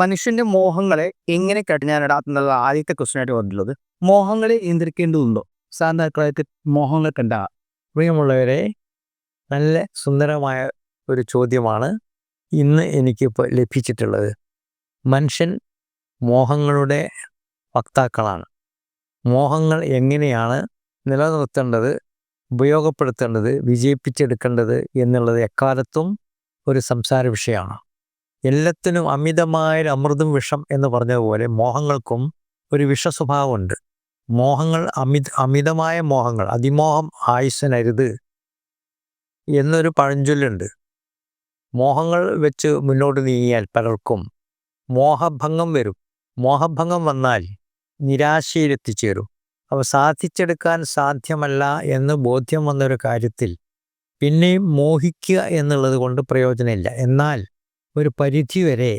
മനുഷ്യന്റെ മോഹങ്ങളെ എങ്ങനെ കടിഞ്ഞാനിടാം എന്നുള്ള ആദ്യത്തെ ക്വസ്റ്റ്യൻ ആയിട്ട് വന്നിട്ടുള്ളത്. മോഹങ്ങളെ നിയന്ത്രിക്കേണ്ടതുണ്ടോ? സാധാരണക്കാർക്ക് മോഹങ്ങൾ കണ്ട? പ്രിയമുള്ളവരെ നല്ല സുന്ദരമായ ഒരു ചോദ്യമാണ് ഇന്ന് എനിക്കിപ്പോൾ ലഭിച്ചിട്ടുള്ളത്. മനുഷ്യൻ മോഹങ്ങളുടെ വക്താക്കളാണ്. മോഹങ്ങൾ എങ്ങനെയാണ് നിലനിർത്തേണ്ടത് ഉപയോഗപ്പെടുത്തേണ്ടത് വിജയിപ്പിച്ചെടുക്കേണ്ടത് എന്നുള്ളത് എക്കാലത്തും ഒരു സംസാര വിഷയമാണ്. എല്ലാത്തിനും അമിതമായ അമൃതും വിഷം എന്ന് പറഞ്ഞതുപോലെ മോഹങ്ങൾക്കും ഒരു വിഷ സ്വഭാവമുണ്ട് മോഹങ്ങൾ അമിത അമിതമായ മോഹങ്ങൾ അതിമോഹം ആയുസ്സനരുത് എന്നൊരു പഴഞ്ചൊല്ലുണ്ട്. മോഹങ്ങൾ വെച്ച് മുന്നോട്ട് നീങ്ങിയാൽ പലർക്കും മോഹഭംഗം വരും. മോഹഭംഗം വന്നാൽ നിരാശയിലെത്തിച്ചേരും. അവ സാധിച്ചെടുക്കാൻ സാധ്യമല്ല എന്ന് ബോധ്യം വന്നൊരു കാര്യത്തിൽ പിന്നെയും മോഹിക്കുക എന്നുള്ളത് കൊണ്ട് പ്രയോജനമില്ല. എന്നാൽ ഒരു പരിധിവരെ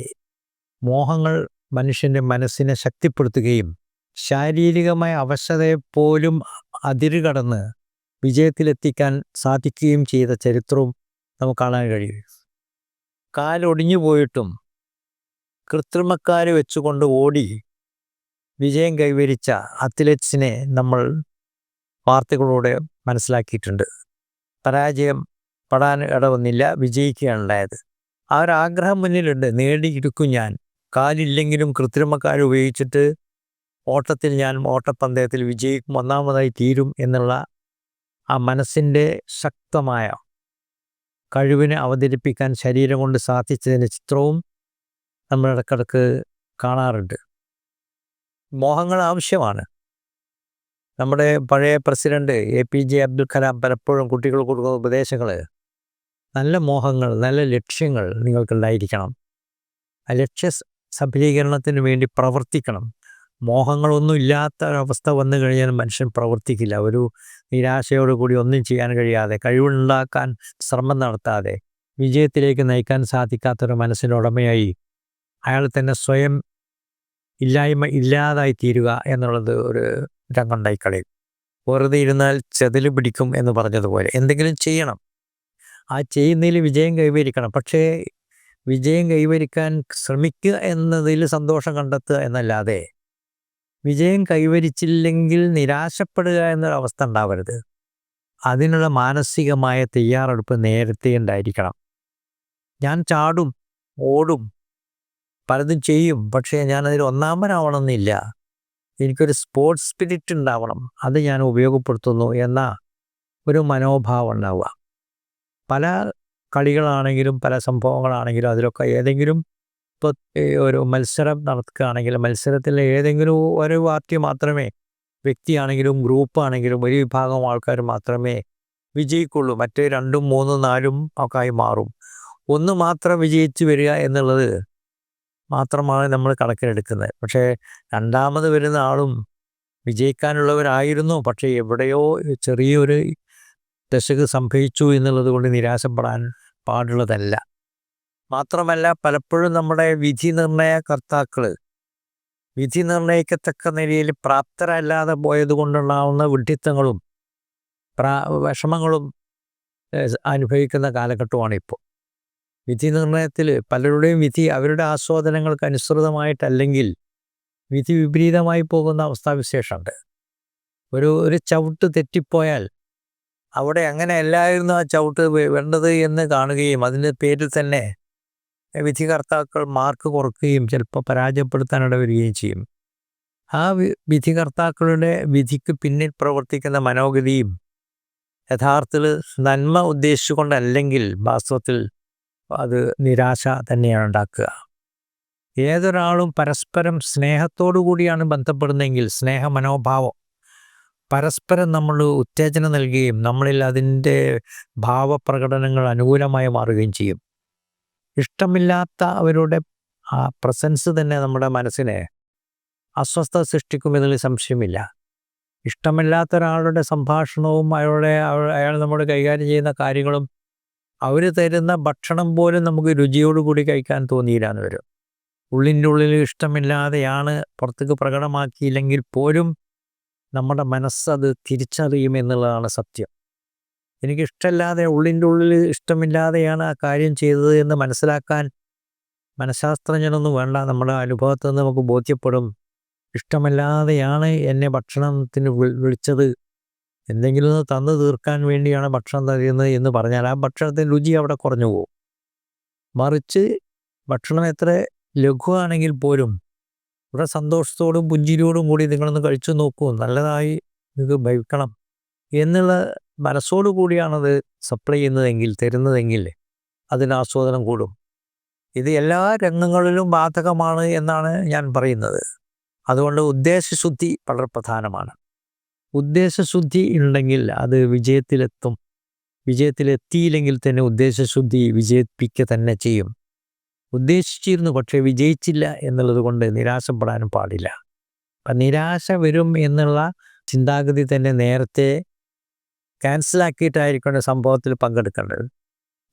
മോഹങ്ങൾ മനുഷ്യന്റെ മനസ്സിനെ ശക്തിപ്പെടുത്തുകയും ശാരീരികമായ അവശതയെപ്പോലും അതിരുകടന്ന് വിജയത്തിലെത്തിക്കാൻ സാധിക്കുകയും ചെയ്ത ചരിത്രവും നമുക്ക് കാണാൻ കഴിയും. കാലൊടിഞ്ഞു പോയിട്ടും കൃത്രിമക്കാർ വെച്ചുകൊണ്ട് ഓടി വിജയം കൈവരിച്ച അത്ലറ്റ്സിനെ നമ്മൾ വാർത്തകളോടെ മനസ്സിലാക്കിയിട്ടുണ്ട്. പരാജയം പെടാൻ ഇടവന്നില്ല വിജയിക്കുകയാണ് ഉണ്ടായത് ആ ഒരു ആഗ്രഹം മുന്നിലുണ്ട്. നേടിയിരിക്കും ഞാൻ. കാലില്ലെങ്കിലും കൃത്രിമക്കാർ ഉപയോഗിച്ചിട്ട് ഓട്ടത്തിൽ ഞാൻ ഓട്ടപ്പന്തയത്തിൽ വിജയിക്കും ഒന്നാമതായി തീരും എന്നുള്ള ആ മനസ്സിന്റെ ശക്തമായ കഴിവിനെ അവതരിപ്പിക്കാൻ ശരീരം കൊണ്ട് സാധിച്ചതിന്റെ ചിത്രവും നമ്മൾ ഇടക്കിടക്ക് കാണാറുണ്ട്. മോഹങ്ങൾ ആവശ്യമാണ്. നമ്മുടെ പഴയ president A P J Abdul Kalam പലപ്പോഴും കുട്ടികൾ കൊടുക്കുന്ന ഉപദേശങ്ങൾ നല്ല മോഹങ്ങൾ നല്ല ലക്ഷ്യങ്ങൾ നിങ്ങൾക്കുണ്ടായിരിക്കണം. ആ ലക്ഷ്യ സഫലീകരണത്തിന് വേണ്ടി പ്രവർത്തിക്കണം. മോഹങ്ങളൊന്നും ഇല്ലാത്ത ഒരവസ്ഥ വന്നു കഴിഞ്ഞാൽ മനുഷ്യൻ പ്രവർത്തിക്കില്ല. ഒരു നിരാശയോടുകൂടി ഒന്നും ചെയ്യാൻ കഴിയാതെ കഴിവുണ്ടാക്കാൻ ശ്രമം നടത്താതെ വിജയത്തിലേക്ക് നയിക്കാൻ സാധിക്കാത്തൊരു മനസ്സിനുടമയായി അയാൾ തന്നെ സ്വയം ഇല്ലായ്മ ഇല്ലാതായി തീരുക എന്നുള്ളത് ഒരു രംഗുണ്ടായി കളയും വെറുതെ ഇരുന്നാൽ ചെതിൽ പിടിക്കും എന്ന് പറഞ്ഞതുപോലെ. എന്തെങ്കിലും ചെയ്യണം. ആ ചെയ്യുന്നതിൽ വിജയം കൈവരിക്കണം. പക്ഷേ വിജയം കൈവരിക്കാൻ ശ്രമിക്കുക എന്നതിൽ സന്തോഷം കണ്ടെത്തുക എന്നല്ലാതെ വിജയം കൈവരിച്ചില്ലെങ്കിൽ നിരാശപ്പെടുക എന്നൊരവസ്ഥ ഉണ്ടാവരുത്. അതിനുള്ള മാനസികമായ തയ്യാറെടുപ്പ് നേരത്തെ ഉണ്ടായിരിക്കണം. ഞാൻ ചാടും ഓടും പലതും ചെയ്യും പക്ഷേ ഞാനതിൽ ഒന്നാമനാവണമെന്നില്ല. എനിക്കൊരു സ്പോർട്സ് സ്പിരിറ്റ് ഉണ്ടാവണം. അത് ഞാൻ ഉപയോഗപ്പെടുത്തുന്നു എന്ന ഒരു മനോഭാവം ഉണ്ടാവുക. പല കളികളാണെങ്കിലും പല സംഭവങ്ങളാണെങ്കിലും അതിലൊക്കെ ഏതെങ്കിലും ഇപ്പോൾ ഒരു മത്സരം നടക്കുകയാണെങ്കിൽ മത്സരത്തിൽ ഏതെങ്കിലും ഒരു പാർട്ടി മാത്രമേ വ്യക്തിയാണെങ്കിലും ഗ്രൂപ്പാണെങ്കിലും ഒരു വിഭാഗം ആൾക്കാർ മാത്രമേ വിജയിക്കുള്ളൂ. മറ്റേ രണ്ടും മൂന്നും നാലും ഒക്കെ ആയി മാറും. ഒന്ന് മാത്രം വിജയിച്ചു വരിക എന്നുള്ളത് മാത്രമാണ് നമ്മൾ കണക്കിലെടുക്കുന്നത്. പക്ഷേ രണ്ടാമത് വരുന്ന ആളും വിജയിക്കാനുള്ളവരായിരുന്നു. പക്ഷേ എവിടെയോ ചെറിയൊരു ദശക് സംഭവിച്ചു എന്നുള്ളത് കൊണ്ട് നിരാശപ്പെടാൻ പാടുള്ളതല്ല. മാത്രമല്ല പലപ്പോഴും നമ്മുടെ വിധി നിർണയ കർത്താക്കൾ വിധി നിർണയിക്കത്തക്ക നിലയിൽ പ്രാപ്തരല്ലാതെ പോയത് കൊണ്ടുണ്ടാവുന്ന വിഡ്ഢിത്തങ്ങളും പ്രാ വിഷമങ്ങളും അനുഭവിക്കുന്ന കാലഘട്ടമാണ് ഇപ്പോൾ. വിധി നിർണയത്തിൽ പലരുടെയും വിധി അവരുടെ ആസ്വാദനങ്ങൾക്ക് അനുസൃതമായിട്ടല്ലെങ്കിൽ വിധി വിപരീതമായി പോകുന്ന അവസ്ഥാവിശേഷമുണ്ട്. ഒരു ഒരു ചവിട്ട് തെറ്റിപ്പോയാൽ അവിടെ അങ്ങനെ അല്ലായിരുന്നു ആ ചവിട്ട് വേണ്ടത് എന്ന് കാണുകയും അതിന്റെ പേരിൽ തന്നെ വിധികർത്താക്കൾ മാർക്ക് കുറക്കുകയും ചിലപ്പോൾ പരാജയപ്പെടുത്താനിട വരികയും ചെയ്യും. ആ വിധികർത്താക്കളുടെ വിധിക്ക് പിന്നിൽ പ്രവർത്തിക്കുന്ന മനോഗതിയും യഥാർത്ഥത്തിൽ നന്മ ഉദ്ദേശിച്ചുകൊണ്ടല്ലെങ്കിൽ വാസ്തവത്തിൽ അത് നിരാശ തന്നെയാണ് ഉണ്ടാക്കുക. ഏതൊരാളും പരസ്പരം സ്നേഹത്തോടു കൂടിയാണ് ബന്ധപ്പെടുന്നതെങ്കിൽ സ്നേഹ മനോഭാവം പരസ്പരം നമ്മൾ ഉത്തേജനം നൽകുകയും നമ്മളിൽ അതിന്റെ ഭാവപ്രകടനങ്ങൾ അനുകൂലമായി മാറുകയും ചെയ്യും. ഇഷ്ടമില്ലാത്ത അവരുടെ ആ പ്രസൻസ് തന്നെ നമ്മുടെ മനസ്സിനെ അസ്വസ്ഥത സൃഷ്ടിക്കുമെന്നതിൽ സംശയമില്ല. ഇഷ്ടമില്ലാത്ത ഒരാളുടെ സംഭാഷണവും അയാളുടെ അയാൾ നമ്മോട് കൈകാര്യം ചെയ്യുന്ന കാര്യങ്ങളും അവർ തരുന്ന ഭക്ഷണം പോലും നമുക്ക് രുചിയോടുകൂടി കഴിക്കാൻ തോന്നിയില്ല എന്ന് വരും. ഉള്ളിന്റെ ഉള്ളിൽ ഇഷ്ടമില്ലാതെയാണ് പുറത്തേക്ക് പ്രകടമാക്കിയില്ലെങ്കിൽ പോലും നമ്മുടെ മനസ്സത് തിരിച്ചറിയും എന്നുള്ളതാണ് സത്യം. എനിക്കിഷ്ടമില്ലാതെ ഉള്ളിന്റെ ഉള്ളിൽ ഇഷ്ടമില്ലാതെയാണ് ആ കാര്യം ചെയ്തത് എന്ന് മനസ്സിലാക്കാൻ മനഃശാസ്ത്രജ്ഞനൊന്നും വേണ്ട. നമ്മുടെ അനുഭവത്തിൽ നിന്ന് നമുക്ക് ബോധ്യപ്പെടും. ഇഷ്ടമല്ലാതെയാണ് എന്നെ ഭക്ഷണത്തിന് വിളിച്ചത്. എന്തെങ്കിലും തന്നു തീർക്കാൻ വേണ്ടിയാണ് ഭക്ഷണം തരുന്നത് എന്ന് പറഞ്ഞാൽ ആ ഭക്ഷണത്തിന്റെ രുചി അവിടെ കുറഞ്ഞു പോകും. മറിച്ച് ഭക്ഷണം എത്ര ലഘുവാണെങ്കിൽ പോലും ഇവിടെ സന്തോഷത്തോടും പുഞ്ചിരിയോടും കൂടി നിങ്ങളൊന്ന് കഴിച്ചു നോക്കൂ. നല്ലതായി നിങ്ങൾക്ക് ഭവിക്കണം. എന്നുള്ള മനസ്സോടു കൂടിയാണത് സപ്ലൈ ചെയ്യുന്നതെങ്കിൽ തരുന്നതെങ്കിൽ അതിന് ആസ്വാദനം കൂടും. ഇത് എല്ലാ രംഗങ്ങളിലും ബാധകമാണ് എന്നാണ് ഞാൻ പറയുന്നത്. അതുകൊണ്ട് ഉദ്ദേശശുദ്ധി വളരെ പ്രധാനമാണ്. ഉദ്ദേശശുദ്ധി ഉണ്ടെങ്കിൽ അത് വിജയത്തിലെത്തും. വിജയത്തിലെത്തിയില്ലെങ്കിൽ തന്നെ ഉദ്ദേശശുദ്ധി വിജയിപ്പിക്കുക തന്നെ ചെയ്യും. ഉദ്ദേശിച്ചിരുന്നു പക്ഷേ വിജയിച്ചില്ല എന്നുള്ളത് കൊണ്ട് നിരാശപ്പെടാനും പാടില്ല. അപ്പം നിരാശ വരും എന്നുള്ള ചിന്താഗതി തന്നെ നേരത്തെ ക്യാൻസലാക്കിയിട്ടായിരിക്കണം സംഭവത്തിൽ പങ്കെടുക്കേണ്ടത്.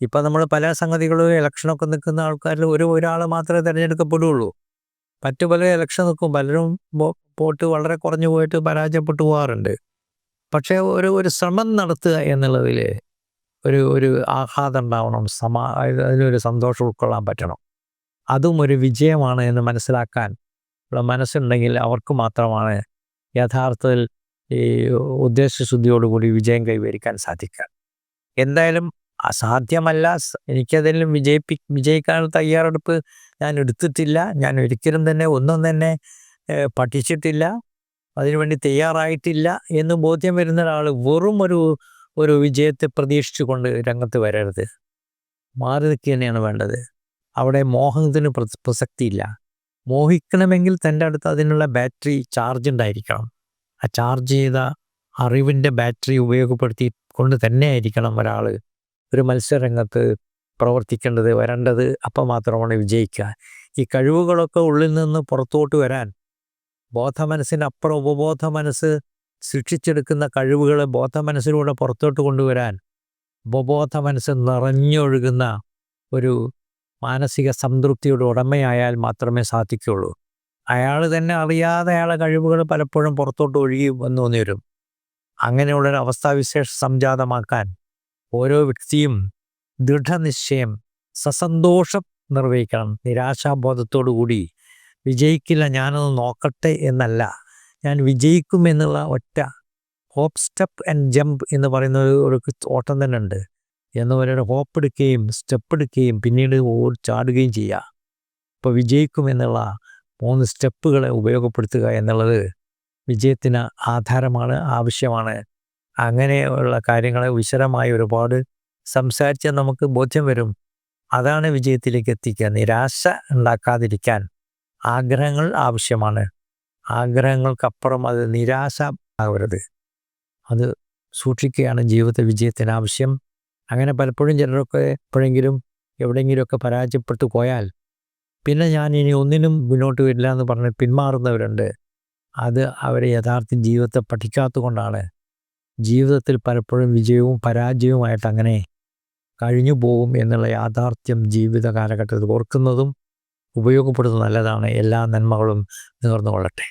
ഇപ്പം നമ്മൾ പല സംഗതികളും ഇലക്ഷനൊക്കെ നിൽക്കുന്ന ആൾക്കാരിൽ ഒരു ഒരാൾ മാത്രമേ തിരഞ്ഞെടുക്കപ്പെടുകയുള്ളൂ മറ്റു പല ഇലക്ഷൻ നിൽക്കും പലരും പോട്ട് വളരെ കുറഞ്ഞു പോയിട്ട് പരാജയപ്പെട്ടു പോകാറുണ്ട്. പക്ഷേ ഒരു ഒരു ശ്രമം നടത്തുക എന്നുള്ളതിൽ ഒരു ഒരു ആഹ്ലാദം ഉണ്ടാവണം സമാ അതിലൊരു സന്തോഷം ഉൾക്കൊള്ളാൻ പറ്റണം. അതും ഒരു വിജയമാണ് എന്ന് മനസ്സിലാക്കാൻ ഉള്ള മനസ്സുണ്ടെങ്കിൽ അവർക്ക് മാത്രമാണ് യഥാർത്ഥത്തിൽ ഈ ഉദ്ദേശശുദ്ധിയോടുകൂടി വിജയം കൈവരിക്കാൻ സാധിക്കുക. എന്തായാലും അസാധ്യമല്ല. എനിക്കതെങ്കിലും വിജയിപ്പി വിജയിക്കാനുള്ള തയ്യാറെടുപ്പ് ഞാൻ എടുത്തിട്ടില്ല. ഞാൻ ഒരിക്കലും തന്നെ ഒന്നും തന്നെ പഠിച്ചിട്ടില്ല. അതിനുവേണ്ടി തയ്യാറായിട്ടില്ല എന്ന് ബോധ്യം വരുന്ന ഒരാൾ വെറും ഒരു ഒരു വിജയത്തെ പ്രതീക്ഷിച്ചുകൊണ്ട് രംഗത്ത് വരരുത്. മാറി നിൽക്കുക തന്നെയാണ് വേണ്ടത്. അവിടെ മോഹത്തിന് പ്രസക്തിയില്ല. മോഹിക്കണമെങ്കിൽ തന്റെ അടുത്ത് അതിനുള്ള ബാറ്ററി ചാർജ് ഉണ്ടായിരിക്കണം. ആ ചാർജ് ചെയ്ത അറിവിന്റെ ബാറ്ററി ഉപയോഗപ്പെടുത്തി കൊണ്ട് തന്നെ ആയിരിക്കണം ഒരാൾ ഒരു മത്സരരംഗത്ത് പ്രവർത്തിക്കേണ്ടത് വരേണ്ടത് അപ്പം മാത്രമാണ് വിജയിക്കുക. ഈ കഴിവുകളൊക്കെ ഉള്ളിൽ നിന്ന് പുറത്തോട്ട് വരാൻ ബോധമനസ്സിനപ്പുറം ഉപബോധ മനസ്സ് സൃഷ്ടിച്ചെടുക്കുന്ന കഴിവുകളെ ബോധ മനസ്സിലൂടെ പുറത്തോട്ട് കൊണ്ടുവരാൻ ഉപബോധ മനസ്സ് നിറഞ്ഞൊഴുകുന്ന ഒരു മാനസിക സംതൃപ്തിയുടെ ഉടമയായാൽ മാത്രമേ സാധിക്കുകയുള്ളൂ. അയാൾ തന്നെ അറിയാതെ അയാളെ കഴിവുകൾ പലപ്പോഴും പുറത്തോട്ട് ഒഴുകി വന്നു വരും. അങ്ങനെയുള്ളൊരു അവസ്ഥാവിശേഷം സംജാതമാക്കാൻ ഓരോ വ്യക്തിയും ദൃഢനിശ്ചയം സസന്തോഷം നിർവഹിക്കണം. നിരാശാബോധത്തോടു കൂടി വിജയിക്കില്ല ഞാനൊന്ന് നോക്കട്ടെ എന്നല്ല. ഞാൻ വിജയിക്കുമെന്നുള്ള ഒറ്റ ഹോപ്പ് സ്റ്റെപ്പ് ആൻഡ് ജമ്പ് എന്ന് പറയുന്ന ഒരു ഓട്ടം തന്നെ ഉണ്ട് എന്ന് പറയുന്ന ഹോപ്പ് എടുക്കുകയും സ്റ്റെപ്പ് എടുക്കുകയും പിന്നീട് ചാടുകയും ചെയ്യുക. ഇപ്പോൾ വിജയിക്കുമെന്നുള്ള മൂന്ന് സ്റ്റെപ്പുകളെ ഉപയോഗപ്പെടുത്തുക എന്നുള്ളത് വിജയത്തിന് ആധാരമാണ് ആവശ്യമാണ്. അങ്ങനെയുള്ള കാര്യങ്ങളെ വിശദമായി ഒരുപാട് സംസാരിച്ചാൽ നമുക്ക് ബോധ്യം വരും. അതാണ് വിജയത്തിലേക്ക് എത്തിക്കുക. നിരാശ ഉണ്ടാക്കാതിരിക്കാൻ ആഗ്രഹങ്ങൾ ആവശ്യമാണ്. ആഗ്രഹങ്ങൾക്കപ്പുറം അത് നിരാശ ആവരുത്. അത് സൂക്ഷിക്കുകയാണ് ജീവിത വിജയത്തിന് ആവശ്യം. അങ്ങനെ പലപ്പോഴും ചിലരൊക്കെ എപ്പോഴെങ്കിലും എവിടെയെങ്കിലുമൊക്കെ പരാജയപ്പെട്ടു പോയാൽ പിന്നെ ഞാൻ ഇനി ഒന്നിനും മുന്നോട്ട് വരില്ല എന്ന് പറഞ്ഞ് പിന്മാറുന്നവരുണ്ട്. അത് അവരെ യഥാർത്ഥ ജീവിതത്തെ പഠിക്കാത്തതുകൊണ്ടാണ് ജീവിതത്തിൽ പലപ്പോഴും വിജയവും പരാജയവുമായിട്ട് അങ്ങനെ കഴിഞ്ഞു പോകും എന്നുള്ള യാഥാർത്ഥ്യം ജീവിത കാലഘട്ടത്തിൽ ഓർക്കുന്നതും ഉപയോഗപ്പെടുത്തുന്നത് നല്ലതാണ്. എല്ലാ നന്മകളും നേർന്നുകൊള്ളട്ടെ